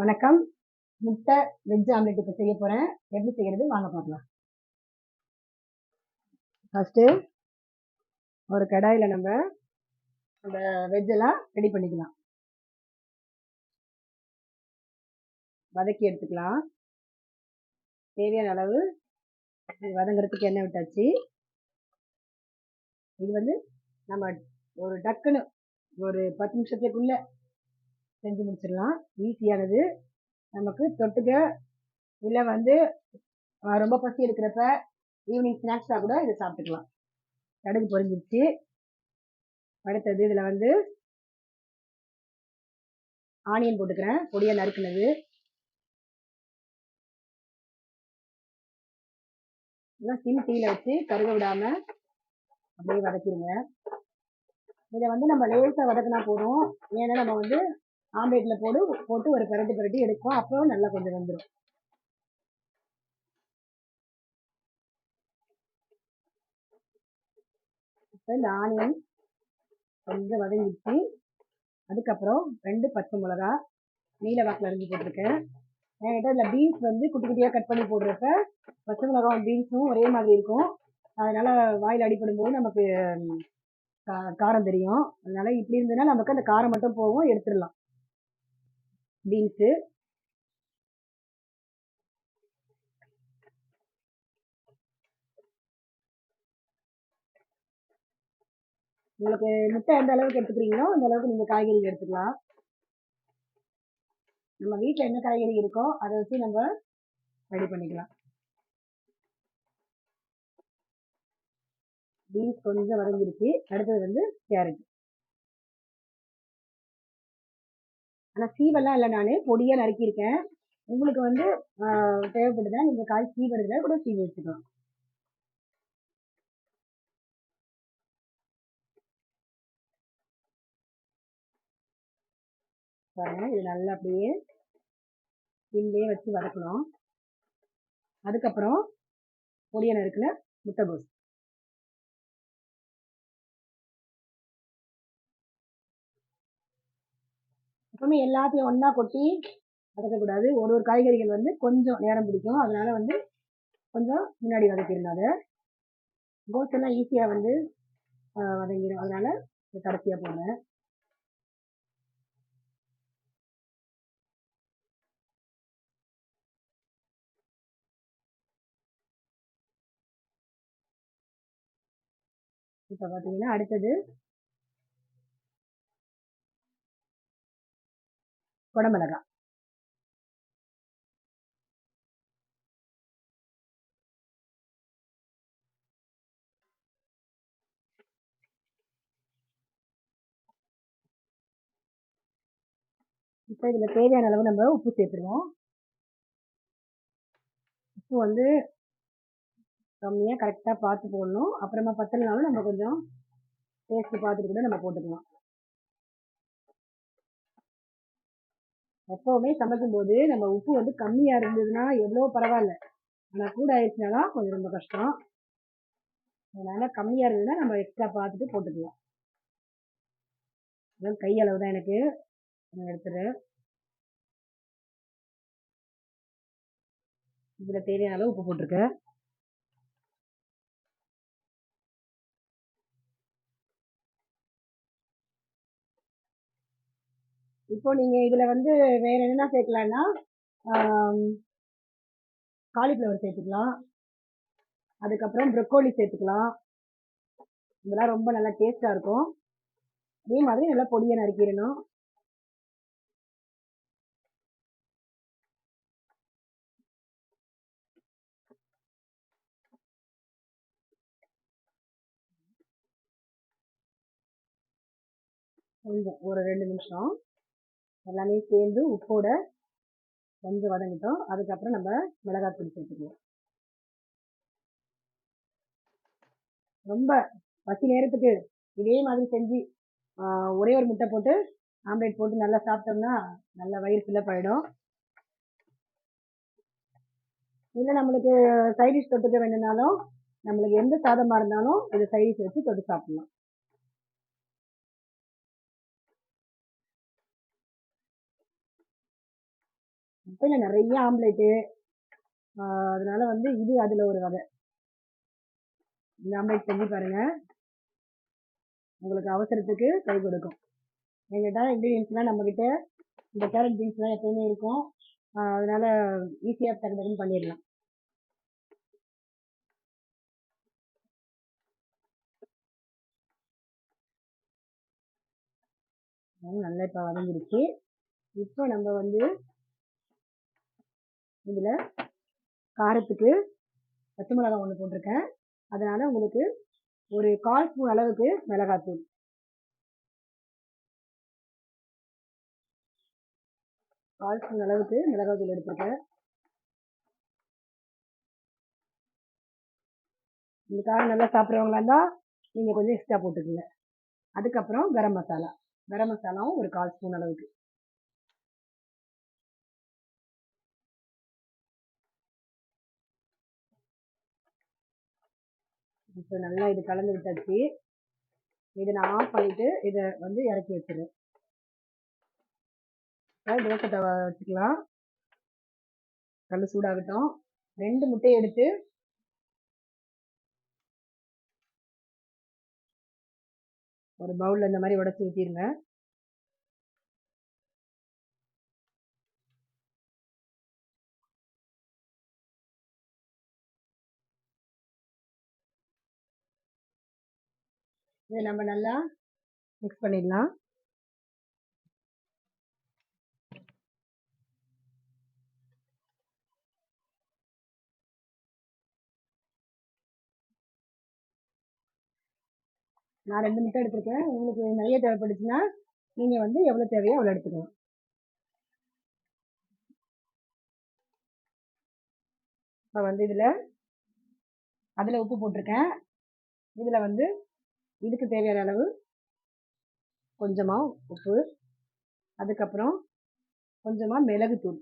வணக்கம். முட்டை veg omelette இப்போ செய்ய போகிறேன் எப்படி செய்கிறது வாங்க பார்க்கலாம். ஃபஸ்ட்டு ஒரு கடாயில் நம்ம அந்த வெஜ்ஜெல்லாம் ரெடி பண்ணிக்கலாம். வதக்கி எடுத்துக்கலாம். தேவையான அளவு வதங்குறதுக்கு எண்ணெய் விட்டாச்சு. இது வந்து நம்ம ஒரு டக்குன்னு ஒரு பத்து நிமிஷத்துக்குள்ள செஞ்சு முடிச்சிடலாம். ஈஸியானது நமக்கு தொட்டுக்க இல்லை வந்து ரொம்ப பசி எடுக்கிறப்ப ஈவினிங் ஸ்நாக்ஸாக கூட இதை சாப்பிட்டுக்கலாம். கடுகு பொரிஞ்சிருச்சு. அடுத்தது இதில் வந்து ஆனியன் போட்டுக்கிறேன். பொடியாக நறுக்குனது. இதெல்லாம் சிம் டீயில் வச்சு கருக விடாமல் அப்படியே வதக்கிடுங்க. இதை வந்து நம்ம லேசாக வதக்கினா போதும். ஏன்னா நம்ம வந்து ஆம்லேட்ல போடு போட்டு ஒரு பிரட்டி பிரட்டி எடுக்கும் அப்புறம் நல்லா கொஞ்சம் வந்துடும் இப்போ இந்த ஆனியன் கொஞ்சம் வதங்கிச்சு அதுக்கப்புறம் ரெண்டு பச்சை மிளகா நீல வாக்கில் அரிஞ்சு போட்டிருக்கேன். என்கிட்ட இதில் பீன்ஸ் வந்து குட்டி குட்டியாக கட் பண்ணி போடுறப்ப பச்சை மிளகாவும் பீன்ஸும் ஒரே மாதிரி இருக்கும். அதனால் வாயில் அடிப்படும் போது நமக்கு கா- காரம் தெரியும். அதனால இப்படி இருந்ததுன்னா நமக்கு அந்த காரம் மட்டும் போகும் எடுத்துடலாம். பீன்ஸு உங்களுக்கு முட்டை எந்த அளவுக்கு எடுத்துக்கிறீங்களோ அந்த அளவுக்கு நீங்கள் காய்கறி எடுத்துக்கலாம். நம்ம வீட்டில் என்ன காய்கறி இருக்கோ அதை வச்சு நம்ம ரெடி பண்ணிக்கலாம். பீன்ஸ் கொஞ்சம் வதங்கிருச்சு அடுத்தது வந்து கேரட் ஆனால் சீவெல்லாம் இல்லை நான். பொடியாக நறுக்கியிருக்கேன். உங்களுக்கு வந்து தேவைப்படுதா நீங்கள் காய் சீவறதுல கூட சீவி வச்சுக்கலாம் இது நல்லா அப்படியே சிம்லேயே வச்சு வதக்கணும். அதுக்கப்புறம் பொடியை நறுக்கில் முட்டைகோஸ் எப்பவுமே எல்லாத்தையும் ஒன்றா கொட்டி வதக்கக்கூடாது. ஒரு ஒரு காய்கறிகள் வந்து கொஞ்சம் நேரம் பிடிக்கும். அதனால வந்து கொஞ்சம் முன்னாடி வதக்கிடணும் அதை கோஸ்டெல்லாம் ஈஸியாக வந்து வதங்கிடும் அதனால கடைசியாக போடுறேன். இப்போ பார்த்தீங்கன்னா அடுத்தது குடமிளகா. இப்போ இதில் தேவையான அளவு நம்ம உப்பு சேர்த்துருவோம். உப்பு வந்து கம்மியாக கரெக்டாக பார்த்து போடணும். அப்புறமா பத்தலைனாலும் நம்ம கொஞ்சம் டேஸ்ட்டு பார்த்துட்டு கூட நம்ம போட்டுக்கலாம். எப்பவுமே சமைக்கும் போது நம்ம உப்பு வந்து கம்மியாக இருந்ததுன்னா எவ்வளோ பரவாயில்ல. ஆனால் கூட ஆயிடுச்சுனாலும் கொஞ்சம் ரொம்ப கஷ்டம். அதனால கம்மியாக இருந்ததுன்னா நம்ம எக்ஸ்ட்ரா பார்த்துட்டு போட்டுக்கலாம். அதாவது கை அளவு தான் எனக்கு. நான் எடுத்துறேன். இதில் தேவையான அளவு உப்பு போட்டிருக்கேன். இப்போ நீங்க இதுல வந்து வேற என்ன சேர்க்கலாம்னா காலிஃப்ளவர் சேர்த்துக்கலாம். அதுக்கப்புறம் ப்ரொக்கோலி சேர்த்துக்கலாம். இதெல்லாம் ரொம்ப நல்லா டேஸ்டா இருக்கும். அதே மாதிரி நல்லா பொடியை நறுக்கிடணும். கொஞ்சம் ஒரு ரெண்டு நிமிஷம். எல்லாமே சேர்ந்து உப்போட கொஞ்சம் வதங்கிட்டோம். அதுக்கப்புறம் நம்ம மிளகாய் தூள் சேர்த்துக்குவோம் ரொம்ப பசி நேரத்துக்கு இதே மாதிரி செஞ்சு ஒரே ஒரு முட்டை போட்டு ஆம்லேட் போட்டு நல்லா சாப்பிட்டோம்னா நல்லா வயிறு ஃபில்லப் ஆயிடும். இல்லை நம்மளுக்கு சைடிஷ் தொட்டுக்க வேணும்னாலும் நம்மளுக்கு எந்த சாதமாக இருந்தாலும் இது சைடிஷ் வச்சு தொட்டு சாப்பிடலாம். முட்டையில் நிறைய ஆம்லேட்டு. அதனால வந்து இது அதில் ஒரு வகை. இந்த ஆம்லேட் செஞ்சு பாருங்க. உங்களுக்கு அவசரத்துக்கு கை கொடுக்கும். எங்கிட்ட இன்க்ரீடியன்ஸ்லாம் நம்மக்கிட்ட இந்த கேரட் பீன்ஸ்லாம் எப்பயுமே இருக்கும். அதனால் அதனால ஈஸியாக டக்கு டக்குன்னு பண்ணிடலாம். நல்லா இப்போ வதங்கிடுச்சு. இப்போ நம்ம வந்து இதில் காரத்துக்கு பச்சை மிளகாய் ஒன்று போட்டிருக்கேன். அதனால உங்களுக்கு ஒரு கால் ஸ்பூன் அளவுக்கு மிளகாத்தூள் கால் ஸ்பூன் அளவுக்கு மிளகாத்தூள் எடுத்திருக்கேன். இந்த காரம் நல்லா சாப்பிட்றவங்களா இருந்தால் நீங்கள் கொஞ்சம் எக்ஸ்ட்ரா போட்டுக்கோங்க. அதுக்கப்புறம் கரம் மசாலா. கரம் மசாலாவும் ஒரு கால் ஸ்பூன் அளவுக்கு. இப்போ நல்லா இது கலந்து விட்டாச்சு இதை நான் ஆஃப் பண்ணிட்டு இதை வந்து இறக்கி வச்சிடுறேன் அதாவது தோசை தவா வச்சுக்கலாம். நல்ல சூடாகட்டும். ரெண்டு முட்டையை எடுத்து ஒரு பவுலில் இந்த மாதிரி உடச்சி ஊற்றிடுங்க இதை நம்ம நல்லா மிக்ஸ் பண்ணிடலாம். நான் ரெண்டு முட்டை எடுத்திருக்கேன். உங்களுக்கு நிறைய தேவைப்பட்டுச்சுன்னா நீங்கள் வந்து எவ்வளோ தேவையோ அவ்வளோ எடுத்துக்கலாம். இப்போ வந்து இதில் அதில் உப்பு போட்டிருக்கேன். இதில் வந்து இதுக்கு தேவையான அளவு கொஞ்சமாக உப்பு அதுக்கப்புறம் கொஞ்சமாக மிளகுத்தூள்.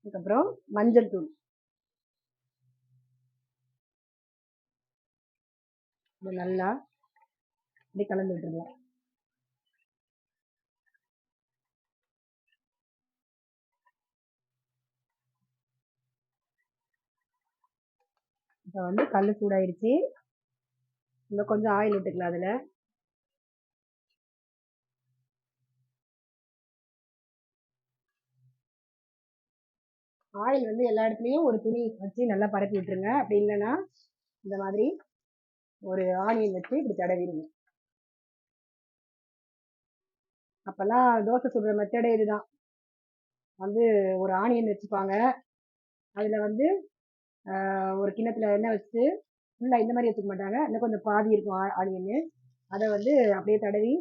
அதுக்கப்புறம் மஞ்சள் தூள். நல்லா இப்படி கலந்து விட்டுருலாம் இப்போ வந்து கல் சூடாயிருச்சு. இன்னும் கொஞ்சம் ஆயில் விட்டுக்கலாம் அதில். ஆயில் வந்து எல்லா இடத்துலையும் ஒரு துணி வச்சு நல்லா பரப்பி விட்டுருங்க. அப்படி இல்லைன்னா இந்த மாதிரி ஒரு ஆனியன் வச்சு இப்படி தடவிடுங்க. அப்போல்லாம் தோசை சுடுற மெத்தடே இதுதான். வந்து ஒரு ஆனியன் வச்சுப்பாங்க. அதில் வந்து ஒரு கிண்ணத்துல எண்ணெய் வச்சு ஃபுல்லாக இந்த மாதிரி வச்சுக்க மாட்டாங்க. இன்னும் கொஞ்சம் பாதி இருக்கும் ஆனியன் அதை வந்து அப்படியே தடவி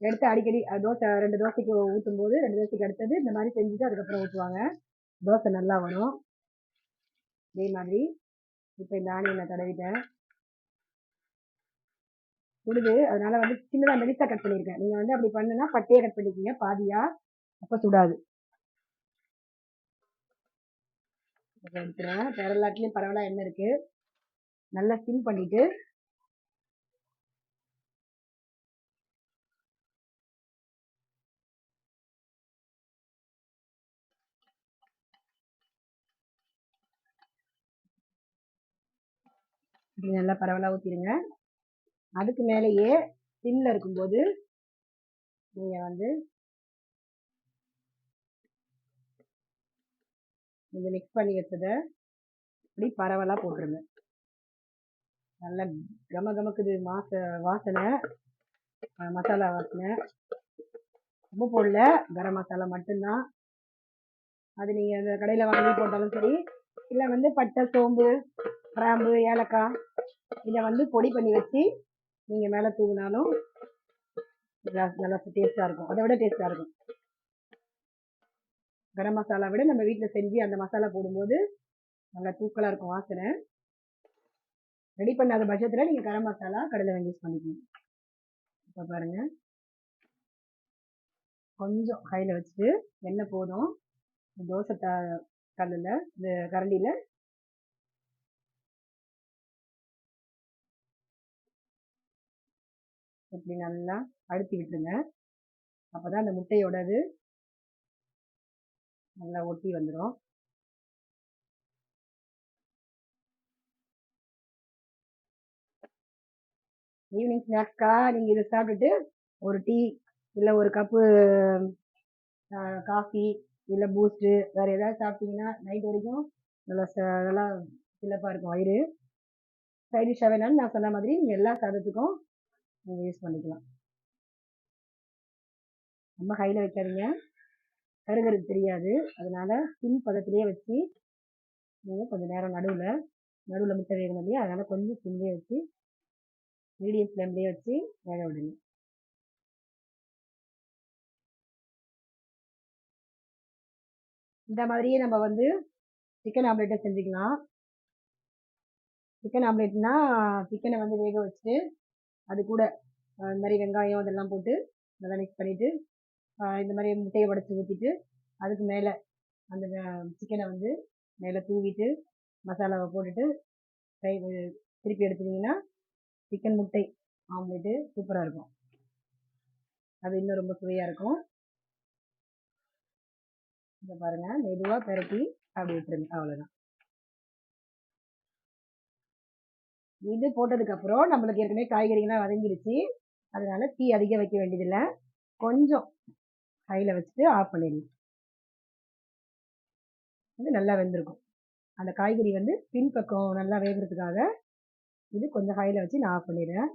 எடுத்து அடிக்கடி தோசை ரெண்டு தோசைக்கு ஊற்றும் போது ரெண்டு தோசைக்கு அடுத்தது இந்த மாதிரி செஞ்சுட்டு அதுக்கப்புறம் ஊற்றுவாங்க தோசை நல்லா வரும். இதே மாதிரி இப்போ இந்த ஆனியனை தடவிட்டேன். சுடுது அதனால வந்து சின்னதாக மெலிசா கட் பண்ணியிருக்கேன் நீங்கள் வந்து அப்படி பண்ணுன்னா பட்டையை கட் பண்ணிக்கிங்க. பாதியா அப்போ சுடாது. இதை எடுத்துறேன் வேற பரவாயில்ல எண்ணெய் இருக்கு? நல்லா சிம் பண்ணிட்டு. இப்படி நல்லா பரவலாக ஊற்றிடுங்க அதுக்கு மேலேயே சிம்ல இருக்கும்போது நீங்கள் வந்து இந்த மிக்ஸ் பண்ணி வச்சதை இப்படி பரவலாக போட்டுருங்க. நல்லா கம கமக்குது மாச வாசனை மசாலா வாசனை. ரொம்ப போடல கரம் மசாலா மட்டும்தான். அது நீங்கள் அந்த கடையில் வாங்கி போட்டாலும் சரி இல்லை வந்து பட்டை சோம்பு கிராம்பு ஏலக்காய் இதை வந்து பொடி பண்ணி வச்சு நீங்கள் மேலே தூவினாலும் நல்லா நல்லா டேஸ்ட்டாக இருக்கும். அதை விட டேஸ்ட்டாக இருக்கும். கரம் மசாலா விட நம்ம வீட்டில் செஞ்சு அந்த மசாலா போடும்போது நல்லா தூக்கலாக இருக்கும் வாசனை. ரெடி பண்ணாத பட்சத்தில் நீங்கள் கரம் மசாலா கடையில் வாங்கி யூஸ் பண்ணிக்கணும். இப்போ பாருங்கள் கொஞ்சம் ஹையில் வச்சுட்டு எண்ணெய் போதும். தோசை த கல்லில் இந்த கரண்டியில். இப்படி நல்லா அழுத்தி விட்டுருங்க அப்பதான் அந்த முட்டையோடது நல்லா ஒட்டி வந்துடும் ஈவினிங் ஸ்நாக்ஸ்க்கா நீங்கள் இதை சாப்பிட்டுட்டு ஒரு டீ இல்லை ஒரு கப்பு காஃபி இல்லை பூஸ்ட்டு வேறு ஏதாவது சாப்பிட்டீங்கன்னா நைட் வரைக்கும் நல்லா ச நல்லா சில்லப்பாக இருக்கும். வயிறு சைடிஷாக வேணாலும் நான் சொன்ன மாதிரி நீங்கள் எல்லா சாதத்துக்கும் நீங்கள் யூஸ் பண்ணிக்கலாம். ரொம்ப ஹையில் வைக்காதீங்க. கருகருக்கு தெரியாது. அதனால சிம் பதத்திலேயே வச்சு நீங்கள் கொஞ்சம் நேரம் நடுவில் நடுவில் முட்டை வேகணும் இல்லையா? அதனால் கொஞ்சம் சிம்லேயே வச்சு மீடியம் ஃப்ளேம்லேயே வச்சு வேக விடுங்க இந்த மாதிரியே நம்ம வந்து சிக்கன் ஆம்லேட்டை செஞ்சுக்கலாம். சிக்கன் ஆம்லேட்னா சிக்கனை வந்து வேக வச்சுட்டு அது கூட இந்த மாதிரி வெங்காயம் இதெல்லாம் போட்டு நல்லா மிக்ஸ் பண்ணிவிட்டு இந்த மாதிரி முட்டையை உடச்சி ஊற்றிட்டு அதுக்கு மேலே அந்த சிக்கனை வந்து மேலே தூவிட்டு மசாலாவை போட்டுட்டு ஃப்ரை திருப்பி எடுத்துட்டிங்கன்னா சிக்கன் முட்டை ஆம்லேட்டு சூப்பராக இருக்கும். அது இன்னும் ரொம்ப சுவையாக இருக்கும். இதை பாருங்கள் மெதுவாக பெரட்டி அப்படி விட்டுருங்க அவ்வளோதான் இது போட்டதுக்கப்புறம் நம்மளுக்கு ஏற்கனவே காய்கறிகள்லாம் வதங்கிடுச்சு அதனால் தீ அதிகம் வைக்க வேண்டியதில்லை. கொஞ்சம் ஹையில் வச்சுட்டு ஆஃப் பண்ணிடணும். வந்து நல்லா வெந்திருக்கும். அந்த காய்கறி வந்து பின்பக்கம் நல்லா வேகிறதுக்காக இது கொஞ்சம் ஹையில் வச்சு நான் ஆஃப் பண்ணிடுறேன்.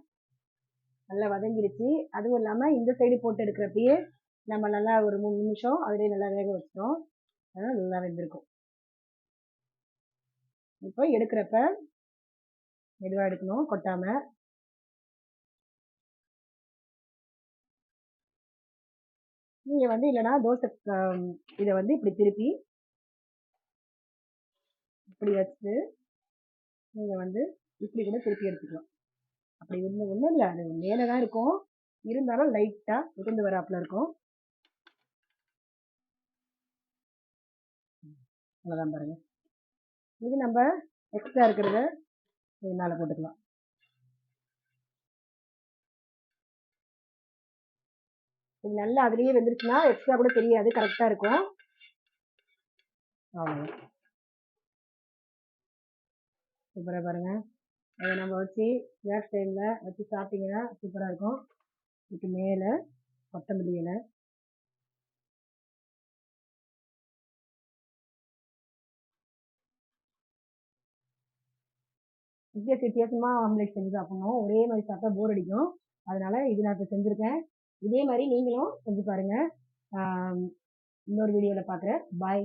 நல்லா வதங்கிடுச்சு அதுவும் இல்லாமல் இந்த சைடு போட்டு எடுக்கிறப்பயே நம்ம நல்லா ஒரு மூணு நிமிஷம் அதிலே நல்லா வேக வச்சிட்டோம். அதனால் நல்லா வெந்திருக்கும். இப்போ எடுக்கிறப்ப மெதுவாக எடுக்கணும். கொட்டாமல் நீங்கள் வந்து இல்லைன்னா தோசை இதை வந்து இப்படி திருப்பி இப்படி வச்சுட்டு நீங்கள் வந்து இப்படி கூட திருப்பி எடுத்துக்கலாம். அப்படி ஒன்றும் ஒன்றும் இல்லை. அது மேலே தான் இருக்கும். இருந்தாலும் லைட்டாக உதிர்ந்து வராப்புல இருக்கும். அவ்வளோதான் பாருங்க. இது நம்ம எக்ஸ்ட்ரா இருக்கிறத மேலே போட்டுக்கலாம். நல்லா அதுலேயே வந்துருச்சுன்னா எக்ஸ்ட்ரா கூட தெரியாது கரெக்டாக இருக்கும். ஆமாம் சூப்பராக பாருங்க. அதை நம்ம வச்சு ஸ்நாக்ஸ் டைமில் வச்சு சாப்பிட்டீங்கன்னா சூப்பராக இருக்கும். இதுக்கு மேலே கொத்தமல்லி இலை. வித்தியாச வித்தியாசமாக ஆம்லேட் செஞ்சு சாப்பிடணும். ஒரே மாதிரி சாப்பிட்டா போர் அடிக்கும். அதனால இது நான் இப்போ செஞ்சுருக்கேன். இதே மாதிரி நீங்களும் செஞ்சு பாருங்கள் இன்னொரு வீடியோவில் பார்க்குறேன் பாய்